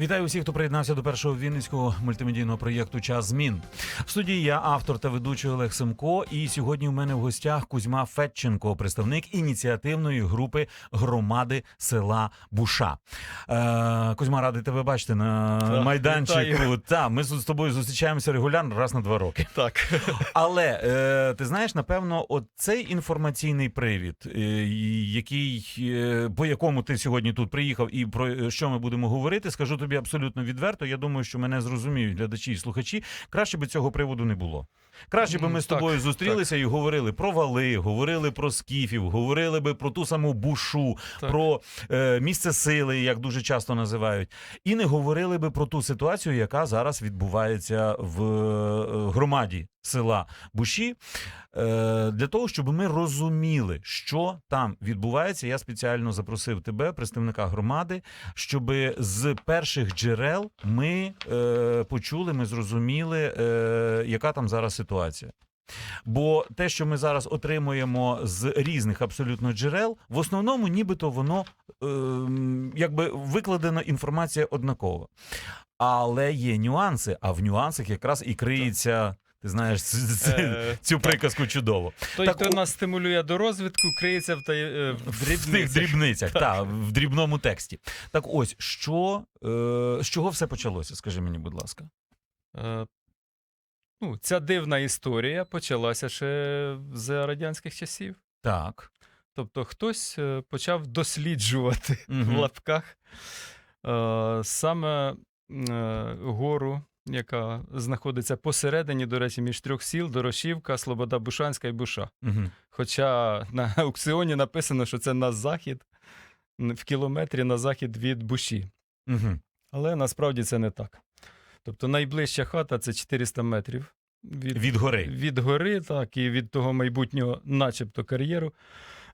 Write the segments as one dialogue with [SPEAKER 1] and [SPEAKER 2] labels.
[SPEAKER 1] Вітаю усіх, хто приєднався до першого вінницького мультимедійного проєкту Час змін. В студії я автор та ведучий Олег Семко. І сьогодні у мене в гостях Кузьма Фетченко, представник ініціативної групи громади села Буша. Е, Кузьма, радий тебе бачити на
[SPEAKER 2] Так,
[SPEAKER 1] майданчику.
[SPEAKER 2] вітаю.
[SPEAKER 1] Та ми з тобою зустрічаємося регулярно раз на два роки.
[SPEAKER 2] Так.
[SPEAKER 1] Але е, ти знаєш, напевно, от цей інформаційний привід, е, який е, по якому ти сьогодні тут приїхав, і про що ми будемо говорити, скажу тобі абсолютно відверто. Я думаю, що мене зрозуміють глядачі і слухачі. Краще би цього приводу не було. Краще би ми з
[SPEAKER 2] так,
[SPEAKER 1] тобою зустрілися і говорили про вали, говорили про скіфів, говорили би про ту саму бушу,
[SPEAKER 2] Так.
[SPEAKER 1] про е, місце сили, як дуже часто називають, і не говорили би про ту ситуацію, яка зараз відбувається в е, громаді села Буші. Е, Для того, щоб ми розуміли, що там відбувається, я спеціально запросив тебе, представника громади, щоб з перших джерел ми е, почули, ми зрозуміли, е, яка там зараз ситуація. Бо те, що ми зараз отримуємо з різних абсолютно джерел, в основному нібито воно е, якби викладена інформація однакова. Але є нюанси, а в нюансах якраз і криється. Ти знаєш
[SPEAKER 2] Е,
[SPEAKER 1] цю приказку чудово.
[SPEAKER 2] Той,
[SPEAKER 1] Так,
[SPEAKER 2] хто
[SPEAKER 1] у-
[SPEAKER 2] нас стимулює до розвитку, криється в, та... е, в
[SPEAKER 1] В тих
[SPEAKER 2] дрібницях.
[SPEAKER 1] дрібницях, та, в дрібному тексті. Так ось, що, е, з чого все почалося? Скажи мені, будь ласка.
[SPEAKER 2] Ну, ця дивна історія почалася ще за радянських часів.
[SPEAKER 1] Так.
[SPEAKER 2] Тобто хтось е, почав досліджувати
[SPEAKER 1] Мгм.
[SPEAKER 2] в лапках е, саме е, гору, яка знаходиться посередині, до речі, між трьох сіл Дорошівка, Слобода Бушанська і Буша.
[SPEAKER 1] Угу.
[SPEAKER 2] Хоча на аукціоні написано, що це на захід, в кілометрі на захід від Буші.
[SPEAKER 1] Угу.
[SPEAKER 2] Але насправді це не так. Тобто найближча хата це 400 метрів від,
[SPEAKER 1] Від гори.
[SPEAKER 2] від гори, так, і від того майбутнього, начебто, кар'єру.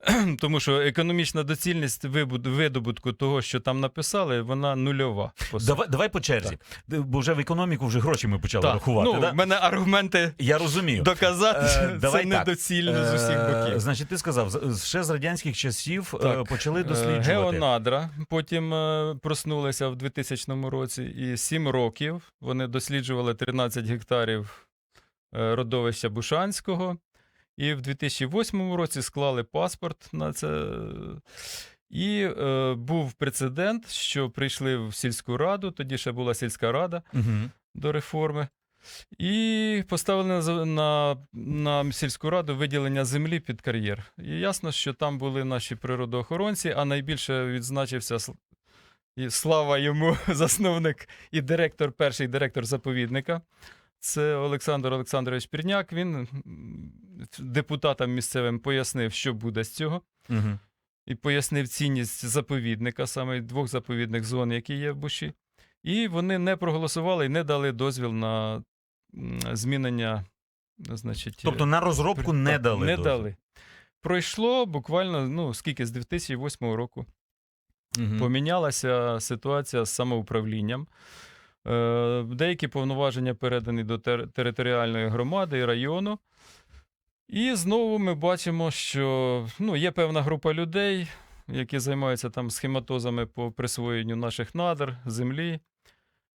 [SPEAKER 2] Тому що економічна доцільність видобутку того, що там написали, вона нульова.
[SPEAKER 1] Давай, давай по черзі. Бо вже в економіку вже гроші ми почали
[SPEAKER 2] Так,
[SPEAKER 1] рахувати.
[SPEAKER 2] ну,
[SPEAKER 1] да?
[SPEAKER 2] в мене аргументи
[SPEAKER 1] Я розумію.
[SPEAKER 2] доказати,
[SPEAKER 1] Е, давай
[SPEAKER 2] це
[SPEAKER 1] так.
[SPEAKER 2] недоцільно з усіх
[SPEAKER 1] Е,
[SPEAKER 2] боків.
[SPEAKER 1] Значить, ти сказав, ще з радянських часів е,
[SPEAKER 2] Так,
[SPEAKER 1] почали
[SPEAKER 2] Е,
[SPEAKER 1] досліджувати.
[SPEAKER 2] Геонадра потім е, проснулися в 2000 році, і 7 років вони досліджували 13 гектарів е, родовища Бушанського. І в 2008 році склали паспорт на це. І е, був прецедент, що прийшли в сільську раду, тоді ще була сільська рада
[SPEAKER 1] Угу.
[SPEAKER 2] до реформи. І поставили на, на, на сільську раду виділення землі під кар'єр. І ясно, що там були наші природоохоронці, а найбільше відзначився і слава йому, засновник і директор, перший директор заповідника. Це Олександр Олександрович Пірняк. Він депутатам місцевим пояснив, що буде з цього,
[SPEAKER 1] Угу.
[SPEAKER 2] і пояснив цінність заповідника, саме двох заповідних зон, які є в Буші. І вони не проголосували і не дали дозвіл на змінення. Значить,
[SPEAKER 1] Тобто на розробку не дали.
[SPEAKER 2] Не
[SPEAKER 1] дозвіл.
[SPEAKER 2] дали. Пройшло буквально, ну, скільки з 2008 року.
[SPEAKER 1] Мгм.
[SPEAKER 2] Помінялася ситуація з самоуправлінням. Е, деякі повноваження передані до тер- територіальної громади і району. І знову ми бачимо, що ну, є певна група людей, які займаються там схематозами по присвоєнню наших надр, землі.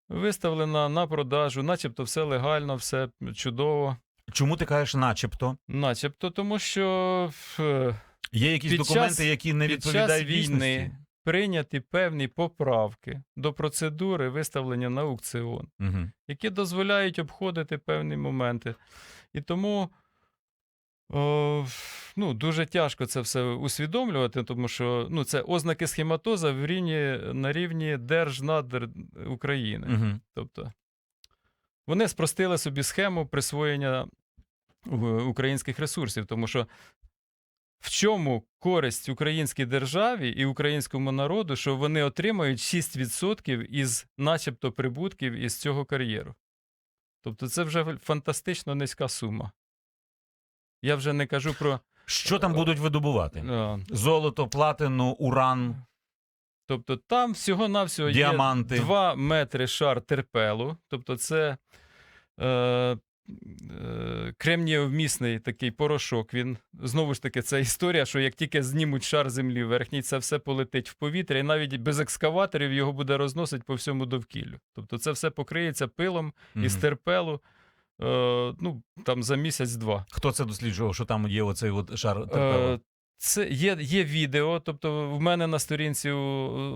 [SPEAKER 2] Виставлена на продажу, начебто все легально, все чудово.
[SPEAKER 1] Чому ти кажеш, начебто?
[SPEAKER 2] Начебто, тому що
[SPEAKER 1] Є якісь
[SPEAKER 2] Під
[SPEAKER 1] документи,
[SPEAKER 2] час-
[SPEAKER 1] які не
[SPEAKER 2] під час
[SPEAKER 1] відповідають
[SPEAKER 2] війни? Прийняті певні поправки до процедури виставлення на аукціон,
[SPEAKER 1] Угу.
[SPEAKER 2] які дозволяють обходити певні моменти. І тому о, ну, дуже тяжко це все усвідомлювати, тому що ну, це ознаки схематоза в рівні, на рівні Держнадр України.
[SPEAKER 1] Угу.
[SPEAKER 2] Тобто вони спростили собі схему присвоєння е, українських ресурсів, тому що в чому користь українській державі і українському народу, що вони отримають 6% із, начебто, прибутків із цього кар'єру. Тобто це вже фантастично низька сума. Я вже не кажу про.
[SPEAKER 1] Що там будуть видобувати?
[SPEAKER 2] е,
[SPEAKER 1] Золото, платину, уран,
[SPEAKER 2] Тобто там всього-навсього
[SPEAKER 1] Діаманти.
[SPEAKER 2] є 2 метри шар терпелу. Тобто це е, е, кремнієвмісний такий порошок. Він знову ж таки, це історія, що як тільки знімуть шар землі верхній, це все полетить в повітря, і навіть без екскаваторів його буде розносити по всьому довкіллю. Тобто це все покриється пилом
[SPEAKER 1] Мгм.
[SPEAKER 2] із терпелу. Е, ну, там за місяць-два.
[SPEAKER 1] Хто це досліджував, що там є оцей от шар терпела?
[SPEAKER 2] Е, Це є, є відео. Тобто, в мене на сторінці у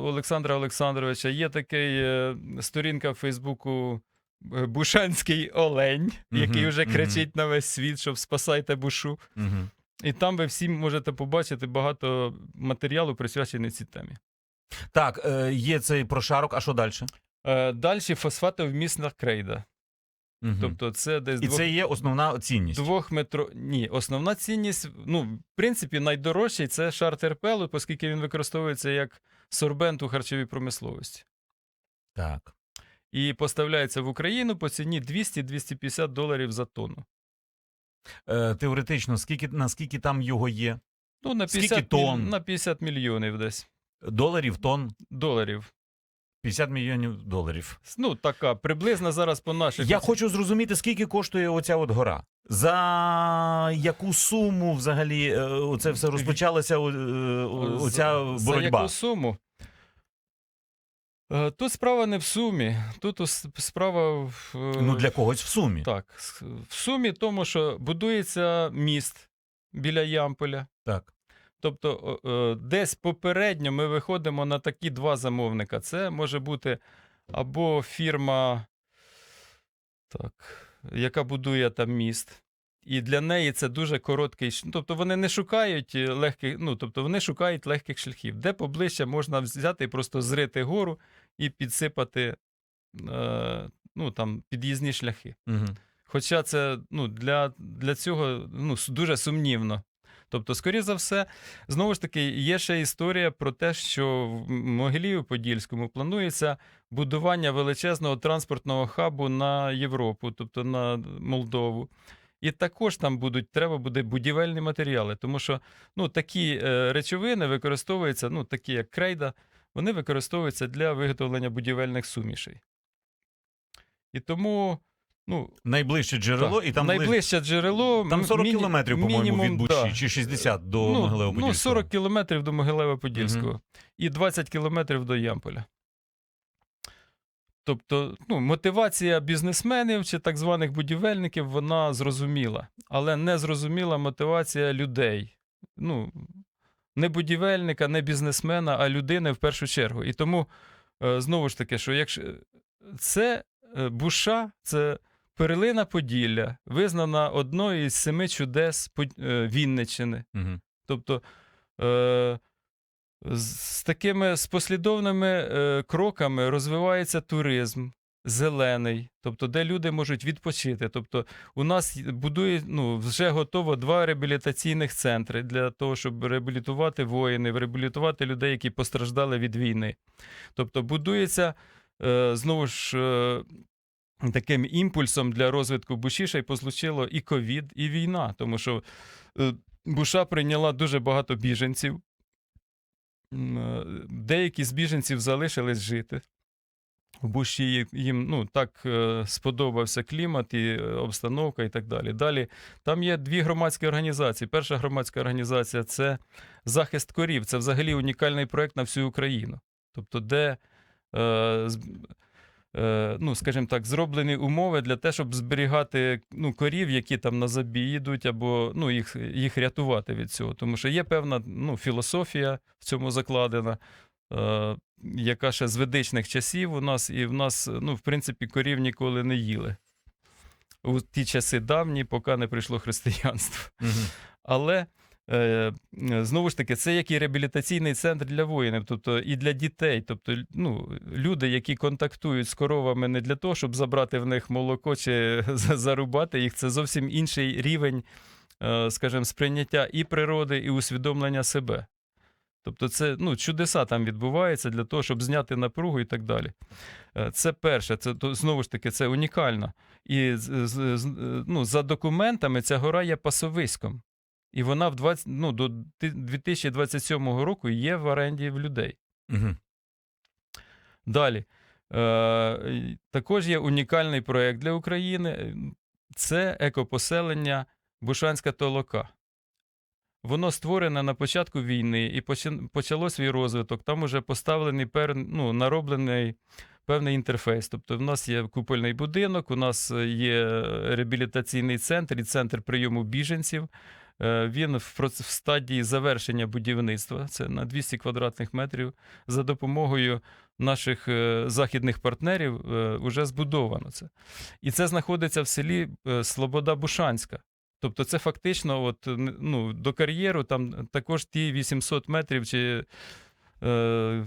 [SPEAKER 2] Олександра Олександровича є такий е, сторінка в Фейсбуку е, Бушанський Олень,
[SPEAKER 1] Мгм,
[SPEAKER 2] який вже кричить на весь світ, що спасайте бушу.
[SPEAKER 1] Мгм.
[SPEAKER 2] І там ви всі можете побачити багато матеріалу, присвячений цій темі.
[SPEAKER 1] Так, е, є цей прошарок, а що далі?
[SPEAKER 2] Е, Далі фосфатовмісна крейда. Тобто, це десь
[SPEAKER 1] І
[SPEAKER 2] двох,
[SPEAKER 1] це є основна цінність.
[SPEAKER 2] двох метро. Ні, основна цінність, ну, в принципі, найдорожчий це шар терпелу, оскільки він використовується як сорбент у харчовій промисловості.
[SPEAKER 1] Так.
[SPEAKER 2] І поставляється в Україну по ціні 200-250 доларів за тонну.
[SPEAKER 1] Е, теоретично, скільки, наскільки там його є?
[SPEAKER 2] Ну, на 50, міль-
[SPEAKER 1] тонн?
[SPEAKER 2] на 50 мільйонів десь
[SPEAKER 1] Доларів, тонн?
[SPEAKER 2] доларів.
[SPEAKER 1] 50 мільйонів доларів.
[SPEAKER 2] Ну, така, приблизно зараз по наших.
[SPEAKER 1] Я хочу зрозуміти, скільки коштує оця от гора. За яку суму взагалі е, це все розпочалася о- е, оця
[SPEAKER 2] За- За
[SPEAKER 1] боротьба?
[SPEAKER 2] яку суму? Е, Тут справа не в сумі. Тут справа в. е,
[SPEAKER 1] Ну для когось в сумі.
[SPEAKER 2] Так, в сумі тому, що будується міст біля Ямполя.
[SPEAKER 1] Так.
[SPEAKER 2] Тобто, е, десь попередньо ми виходимо на такі два замовника. Це може бути або фірма, так, яка будує там міст. І для неї це дуже короткий. ш- Тобто вони не шукають е, легких, ну тобто вони шукають легких шляхів, де поближче можна взяти і просто зрити гору і підсипати е, ну, там, під'їзні шляхи.
[SPEAKER 1] Угу.
[SPEAKER 2] Хоча це ну, для, для цього ну, дуже сумнівно. Тобто, скоріше за все, знову ж таки, є ще історія про те, що в Могилію-Подільському планується будування величезного транспортного хабу на Європу, тобто на Молдову. І також там будуть, треба буде будівельні матеріали, тому що ну, такі е, речовини використовуються, ну, такі як крейда, вони використовуються для виготовлення будівельних сумішей. І тому, ну,
[SPEAKER 1] Найближче джерело,
[SPEAKER 2] так,
[SPEAKER 1] і там
[SPEAKER 2] найближче джерело.
[SPEAKER 1] Там 40
[SPEAKER 2] міні-
[SPEAKER 1] кілометрів, по-моєму,
[SPEAKER 2] мінімум,
[SPEAKER 1] від Бучі,
[SPEAKER 2] да.
[SPEAKER 1] чи 60 до
[SPEAKER 2] ну,
[SPEAKER 1] Могилева
[SPEAKER 2] ну, 40 кілометрів до Могилева-Подільського
[SPEAKER 1] Мгм.
[SPEAKER 2] і 20 кілометрів до Ямполя. Тобто, ну, мотивація бізнесменів чи так званих будівельників, вона зрозуміла, але не зрозуміла мотивація людей. Ну, не будівельника, не бізнесмена, а людини в першу чергу. І тому, е, знову ж таки, що якщо це е, Буша, це перлина Поділля, визнана одною із семи чудес е, Вінниччини.
[SPEAKER 1] Угу.
[SPEAKER 2] Тобто е, з, такими з послідовними е, кроками розвивається туризм. Зелений, тобто, де люди можуть відпочити. Тобто, у нас й- будує ну, вже готово два реабілітаційних центри для того, щоб реабілітувати воїнів, реабілітувати людей, які постраждали від війни. Тобто, будується е, знову ж е, таким імпульсом для розвитку Бушіша і послучило і ковід, і війна, тому що е, Буша прийняла дуже багато біженців. Е, Деякі з біженців залишились жити. В Буші їм ну, так е, сподобався клімат і е, обстановка і так далі. Далі там є дві громадські організації. Перша громадська організація це захист корів. Це взагалі унікальний проєкт на всю Україну. Тобто, де, ну, скажімо так, зроблені умови для того, щоб зберігати ну, корів, які там на забій йдуть, або ну, їх, їх рятувати від цього. Тому що є певна ну, філософія в цьому закладена. Е, яка ще з ведичних часів у нас, і в нас, ну, в принципі, корів ніколи не їли. У ті часи давні, поки не прийшло християнство.
[SPEAKER 1] Угу.
[SPEAKER 2] Але е, знову ж таки, це як і реабілітаційний центр для воїнів, тобто і для дітей. Тобто, ну, люди, які контактують з коровами не для того, щоб забрати в них молоко чи зарубати їх, це зовсім інший рівень, е, скажімо, сприйняття і природи, і усвідомлення себе. Тобто, це ну, чудеса там відбуваються для того, щоб зняти напругу і так далі. Е, Це перше, це знову ж таки, це унікально. І ну, за документами ця гора є пасовиськом. І вона в 20, ну, до 2027 року є в оренді в людей.
[SPEAKER 1] Угу.
[SPEAKER 2] Далі. Е, також є унікальний проєкт для України. це екопоселення Бушанська толока. Воно створене на початку війни і почало свій розвиток. Там уже поставлений пер, ну, нароблений певний інтерфейс. Тобто, в нас є купольний будинок, у нас є реабілітаційний центр і центр прийому біженців. Е, Він в, в стадії завершення будівництва. Це на 200 квадратних метрів. За допомогою наших е, західних партнерів е, вже збудовано це. І це знаходиться в селі е, Слобода Бушанська. Тобто, це фактично, от, ну, до кар'єру там також ті 800 метрів чи. Е,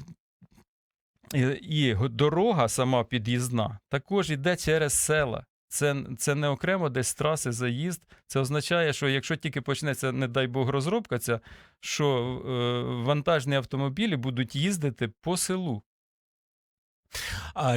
[SPEAKER 2] і дорога сама під'їзна також йде через села. Це, це не окремо десь траси заїзд. Це означає, що якщо тільки почнеться, не дай Бог, розробка ця, що е, вантажні автомобілі будуть їздити по селу.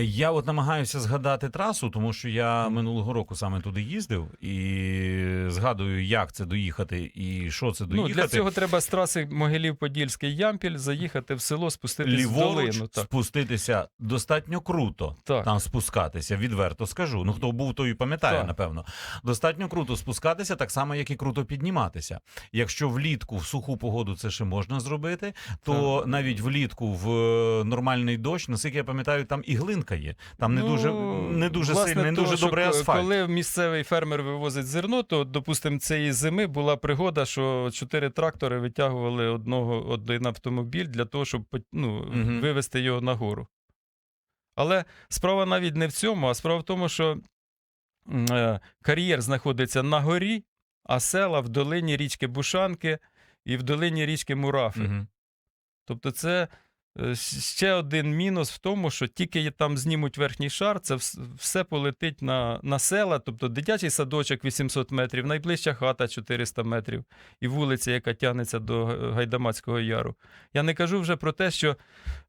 [SPEAKER 1] Я от намагаюся згадати трасу, тому що я минулого року саме туди їздив і згадую, як це доїхати і що це
[SPEAKER 2] Ну,
[SPEAKER 1] доїхати.
[SPEAKER 2] для цього треба з траси Могилів-Подільський Ямпіль заїхати в село, спуститись в долину. Так,
[SPEAKER 1] спуститися достатньо круто.
[SPEAKER 2] так.
[SPEAKER 1] Там спускатися, відверто скажу. Ну хто був, той і пам'ятає,
[SPEAKER 2] Так.
[SPEAKER 1] напевно. Достатньо круто спускатися, так само, як і круто підніматися. Якщо влітку в суху погоду це ще можна зробити, то навіть влітку в е, нормальний дощ, наскільки я пам'ятаю, там і глинка є. Там не
[SPEAKER 2] Ну,
[SPEAKER 1] дуже не дуже сильний, не дуже добрий асфальт.
[SPEAKER 2] Коли місцевий фермер вивозить зерно, то, допустимо, цієї зими була пригода, що чотири трактори витягували одного один автомобіль для того, щоб ну,
[SPEAKER 1] Мгм.
[SPEAKER 2] вивезти його нагору. Але справа навіть не в цьому, а справа в тому, що е, кар'єр знаходиться на горі, а села в долині річки Бушанки і в долині річки Мурафи.
[SPEAKER 1] Мгм.
[SPEAKER 2] Тобто, це ще один мінус в тому, що тільки там знімуть верхній шар, це все полетить на, на села. Тобто дитячий садочок 800 метрів, найближча хата 400 метрів і вулиця, яка тягнеться до Гайдамацького яру. Я не кажу вже про те, що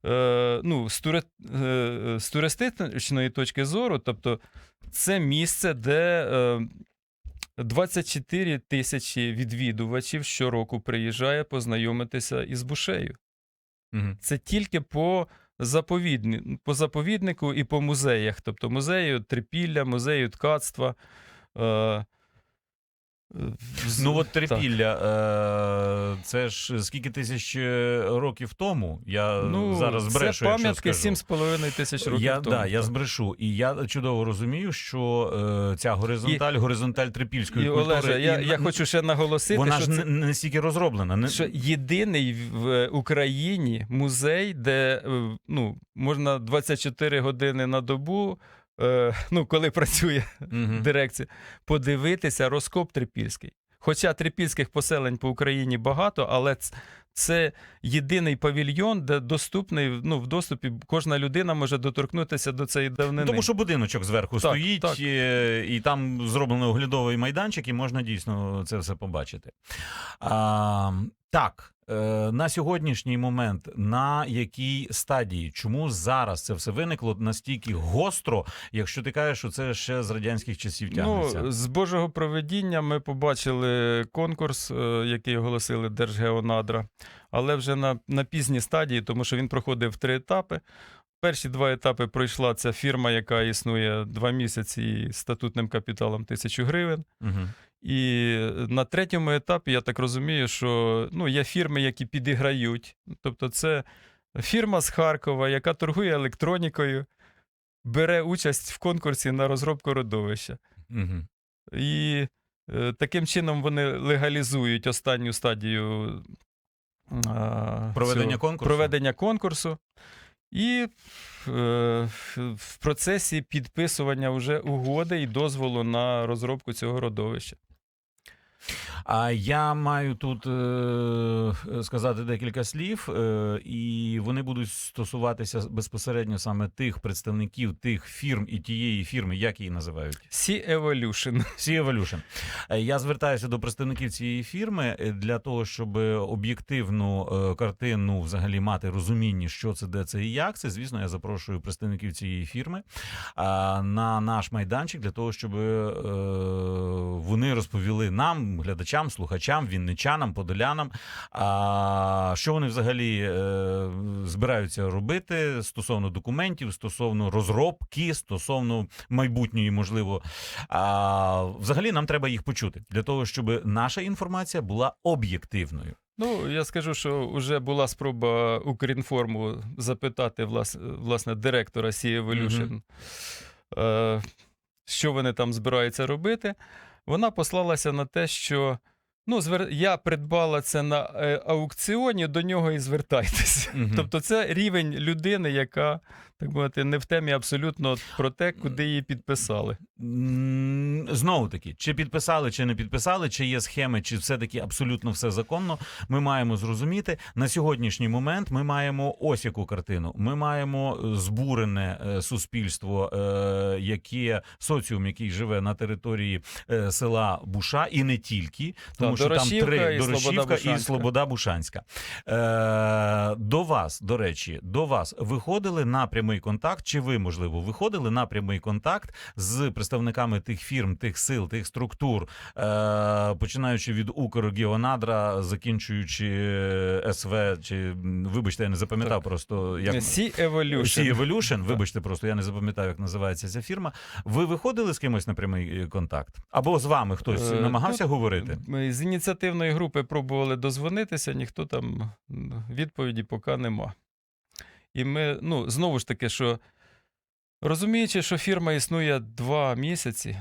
[SPEAKER 2] е, ну, з, тури, е, з туристичної точки зору, тобто це місце, де. Е, 24 тисячі відвідувачів щороку приїжджає познайомитися із бушею.
[SPEAKER 1] Мгм.
[SPEAKER 2] Це тільки по, заповідні, по заповіднику і по музеях. Тобто музею трипілля, музею ткацтва. Е,
[SPEAKER 1] Ну от трипілля, е, це ж скільки тисяч е, років тому. Я
[SPEAKER 2] Ну,
[SPEAKER 1] зараз збрешу,
[SPEAKER 2] це пам'ятки
[SPEAKER 1] скажу.
[SPEAKER 2] 7,5 тисяч років
[SPEAKER 1] Я,
[SPEAKER 2] тому.
[SPEAKER 1] да, я збрешу. І я чудово розумію, що е, ця горизонталь, горизонталь трипільської
[SPEAKER 2] І,
[SPEAKER 1] культури.
[SPEAKER 2] Олеже, я,
[SPEAKER 1] і
[SPEAKER 2] я
[SPEAKER 1] на-
[SPEAKER 2] хочу ще наголосити,
[SPEAKER 1] вона
[SPEAKER 2] що
[SPEAKER 1] ж
[SPEAKER 2] це,
[SPEAKER 1] не, не стільки розроблена. Не...
[SPEAKER 2] що єдиний в Україні музей, де е, ну, можна 24 години на добу, е, ну, коли працює
[SPEAKER 1] Мгм.
[SPEAKER 2] дирекція, подивитися розкоп трипільський. Хоча трипільських поселень по Україні багато, але це єдиний павільйон, де доступний, ну, в доступі кожна людина може доторкнутися до цієї давнини.
[SPEAKER 1] Тому що будиночок зверху
[SPEAKER 2] Так,
[SPEAKER 1] стоїть,
[SPEAKER 2] так.
[SPEAKER 1] е, і там зроблено оглядовий майданчик, і можна дійсно це все побачити. А, так, на сьогоднішній момент, на якій стадії, чому зараз це все виникло настільки гостро, якщо ти кажеш, що це ще з радянських часів тягнеться?
[SPEAKER 2] Ну, з Божого проведіння ми побачили конкурс, е, який оголосили Держгеонадра, але вже на, на пізній стадії, тому що він проходив три етапи. Перші два етапи пройшла ця фірма, яка існує два місяці статутним капіталом тисячу гривень.
[SPEAKER 1] Угу.
[SPEAKER 2] І на третьому етапі я так розумію, що ну, є фірми, які підіграють. Тобто, це фірма з Харкова, яка торгує електронікою, бере участь в конкурсі на розробку родовища.
[SPEAKER 1] Угу.
[SPEAKER 2] І е, таким чином вони легалізують останню стадію а,
[SPEAKER 1] Проведення
[SPEAKER 2] цього-
[SPEAKER 1] конкурсу?
[SPEAKER 2] проведення конкурсу. І е, в процесі підписування вже угоди і дозволу на розробку цього родовища.
[SPEAKER 1] А я маю тут е, сказати декілька слів, е, і вони будуть стосуватися безпосередньо саме тих представників тих фірм і тієї фірми, як її називають.
[SPEAKER 2] Sea Evolution.
[SPEAKER 1] Sea Evolution. Е, Я звертаюся до представників цієї фірми е, для того, щоб об'єктивну е, картину взагалі мати розуміння, що це, де це і як це. Звісно, я запрошую представників цієї фірми на наш майданчик для того, щоб вони розповіли нам, глядачам. глядачам, слухачам, вінничанам, подолянам. А що вони взагалі е, збираються робити стосовно документів, стосовно розробки, стосовно майбутньої, можливо. А, взагалі нам треба їх почути для того, щоб наша інформація була об'єктивною.
[SPEAKER 2] Ну, я скажу, що вже була спроба Укрінформу запитати влас, власне директора Sea Evolution, е, що вони там збираються робити. Вона послалася на те, що ну, звер... я придбала це на е, аукціоні, до нього і звертайтеся.
[SPEAKER 1] Угу.
[SPEAKER 2] Тобто, це рівень людини, яка, так мовити, не в темі абсолютно про те, куди її підписали.
[SPEAKER 1] Знову таки, чи підписали, чи не підписали, чи є схеми, чи все-таки абсолютно все законно. Ми маємо зрозуміти на сьогоднішній момент. Ми маємо ось яку картину. Ми маємо е, збурене е, суспільство, е, яке соціум, який живе на території села Буша, і не тільки, тому що там три Дорошівка і Слобода Бушанська. До вас, до речі, до вас виходили на прямий контакт, чи ви, можливо, виходили на прямий контакт з представниками тих фірм, тих сил, тих структур, е, починаючи від Укргеонадра, закінчуючи е, СВ, чи вибачте, я не запам'ятав просто як.
[SPEAKER 2] Sea Evolution.
[SPEAKER 1] Sea Evolution, вибачте, просто я не запам'ятав, як називається ця фірма. Ви виходили з кимось на прямий е, контакт? Або з вами хтось намагався говорити?
[SPEAKER 2] Ми з ініціативної групи пробували дозвонитися, ніхто там відповіді поки нема. І ми, ну, знову ж таки, що розуміючи, що фірма існує два місяці,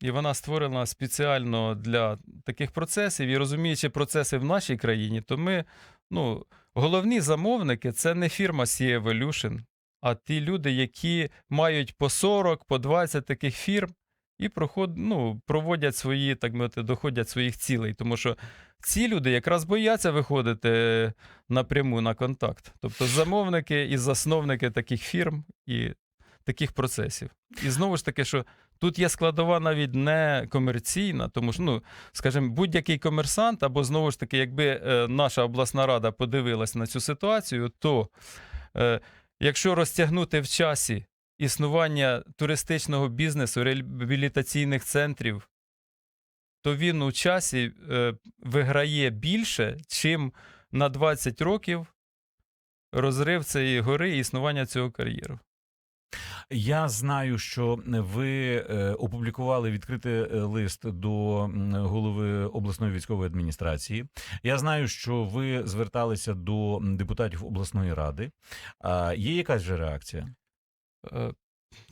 [SPEAKER 2] і вона створена спеціально для таких процесів, і розуміючи процеси в нашій країні, то ми, ну, головні замовники це не фірма Sea Evolution, а ті люди, які мають по 40, по 20 таких фірм і проход, ну, проводять свої, так мовити, доходять своїх цілей. Тому що ці люди якраз бояться виходити напряму на контакт. Тобто замовники і засновники таких фірм і таких процесів. І знову ж таки, що тут є складова навіть не комерційна, тому що, ну, скажімо, будь-який комерсант, або знову ж таки, якби е, наша обласна рада подивилась на цю ситуацію, то е, якщо розтягнути в часі існування туристичного бізнесу, реабілітаційних центрів, то він у часі е, виграє більше, чим на 20 років розрив цієї гори і існування цього кар'єру.
[SPEAKER 1] Я знаю, що ви е, опублікували відкритий е, лист до голови обласної військової адміністрації. Я знаю, що ви зверталися до депутатів обласної ради. Є якась же реакція?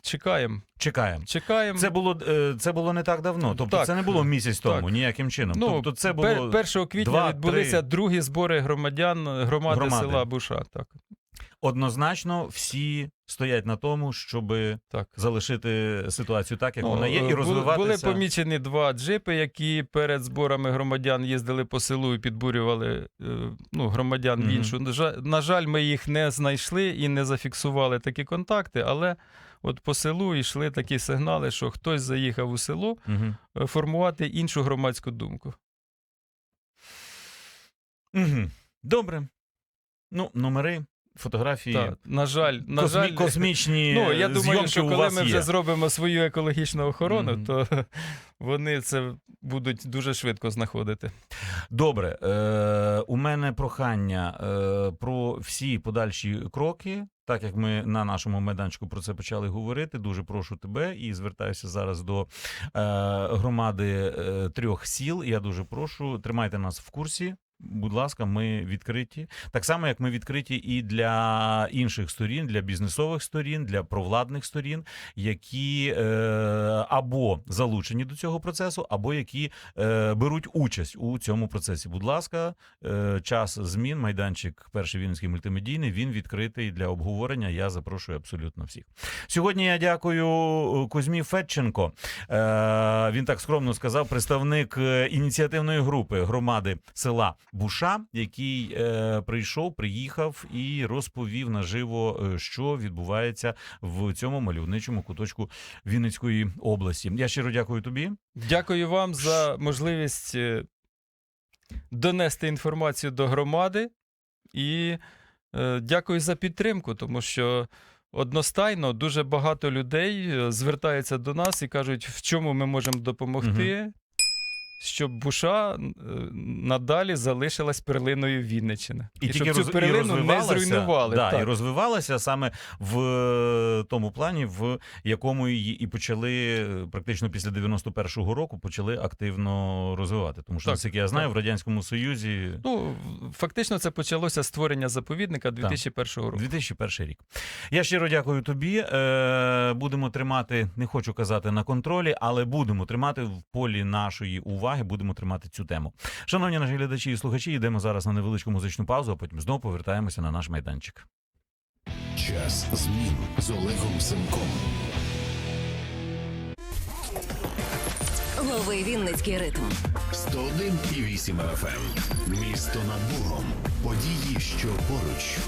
[SPEAKER 2] Чекаємо.
[SPEAKER 1] Чекаємо.
[SPEAKER 2] Чекаємо.
[SPEAKER 1] Це було е, це було не так давно. Тобто,
[SPEAKER 2] Так.
[SPEAKER 1] це не було місяць тому,
[SPEAKER 2] Так.
[SPEAKER 1] ніяким чином.
[SPEAKER 2] Ну,
[SPEAKER 1] тобто, це було
[SPEAKER 2] 1 квітня
[SPEAKER 1] 2,
[SPEAKER 2] відбулися
[SPEAKER 1] 3...
[SPEAKER 2] другі збори громадян громади,
[SPEAKER 1] Громади.
[SPEAKER 2] села Буша. Так,
[SPEAKER 1] однозначно. Всі стоять на тому, щоб
[SPEAKER 2] так.
[SPEAKER 1] залишити ситуацію так, як
[SPEAKER 2] Ну,
[SPEAKER 1] вона є,
[SPEAKER 2] е,
[SPEAKER 1] і розвиватися.
[SPEAKER 2] Були помічені два джипи, які перед зборами громадян їздили по селу і підбурювали е, ну, громадян в іншу. На жаль- ми їх не знайшли і не зафіксували такі контакти, але от по селу йшли такі сигнали, що хтось заїхав у село
[SPEAKER 1] Мгм.
[SPEAKER 2] е, формувати іншу громадську думку.
[SPEAKER 1] Угу. Добре. Ну, номери, фотографії.
[SPEAKER 2] Так, на жаль, на
[SPEAKER 1] Космі-
[SPEAKER 2] жаль,
[SPEAKER 1] космічні
[SPEAKER 2] Ну, я думаю,
[SPEAKER 1] зйомки
[SPEAKER 2] що коли ми
[SPEAKER 1] є.
[SPEAKER 2] вже зробимо свою екологічну охорону,
[SPEAKER 1] Мгм.
[SPEAKER 2] то вони це будуть дуже швидко знаходити.
[SPEAKER 1] Добре, е, у мене прохання е, про всі подальші кроки. Так як ми на нашому майданчику про це почали говорити, дуже прошу тебе і звертаюся зараз до е, громади е, трьох сіл. Я дуже прошу, тримайте нас в курсі. Будь ласка, ми відкриті. Так само, як ми відкриті і для інших сторін, для бізнесових сторін, для провладних сторін, які е, або залучені до цього процесу, або які е, беруть участь у цьому процесі. Будь ласка, е, час змін, майданчик перший вінницький мультимедійний. Він відкритий для обговорення. Я запрошую абсолютно всіх. Сьогодні я дякую е, Кузьмі Федченко. Е, він так скромно сказав, представник е, ініціативної групи громади села Буша, який е, прийшов, приїхав і розповів наживо, е, що відбувається в цьому мальовничому куточку Вінницької області. Я щиро дякую тобі.
[SPEAKER 2] Дякую вам за можливість е, донести інформацію до громади і е, дякую за підтримку, тому що одностайно дуже багато людей е, звертаються до нас і кажуть, в чому ми можемо допомогти. Щоб Буша е, надалі залишилась перлиною Вінниччини. І, щоб
[SPEAKER 1] тільки
[SPEAKER 2] цю
[SPEAKER 1] роз- і
[SPEAKER 2] перлину не зруйнували.
[SPEAKER 1] Да,
[SPEAKER 2] так.
[SPEAKER 1] і розвивалася саме в е, тому плані, в якому її і почали е, практично після 91-го року почали активно розвивати. Тому що,
[SPEAKER 2] Так,
[SPEAKER 1] наскільки я знаю,
[SPEAKER 2] так.
[SPEAKER 1] в радянському Союзі
[SPEAKER 2] Ну, фактично, це почалося створення заповідника 2001 року.
[SPEAKER 1] 2001 рік. Я щиро дякую тобі. Будемо тримати, не хочу казати на контролі, але будемо тримати в полі нашої уваги. Будемо тримати цю тему. Шановні наші глядачі і слухачі, йдемо зараз на невеличку музичну паузу, а потім знову повертаємося на наш майданчик.
[SPEAKER 3] Час змін з Олегом Семком.
[SPEAKER 4] Лови Вінницький ритм.
[SPEAKER 3] 101,8 FM. Місто над Богом. Події, що поруч.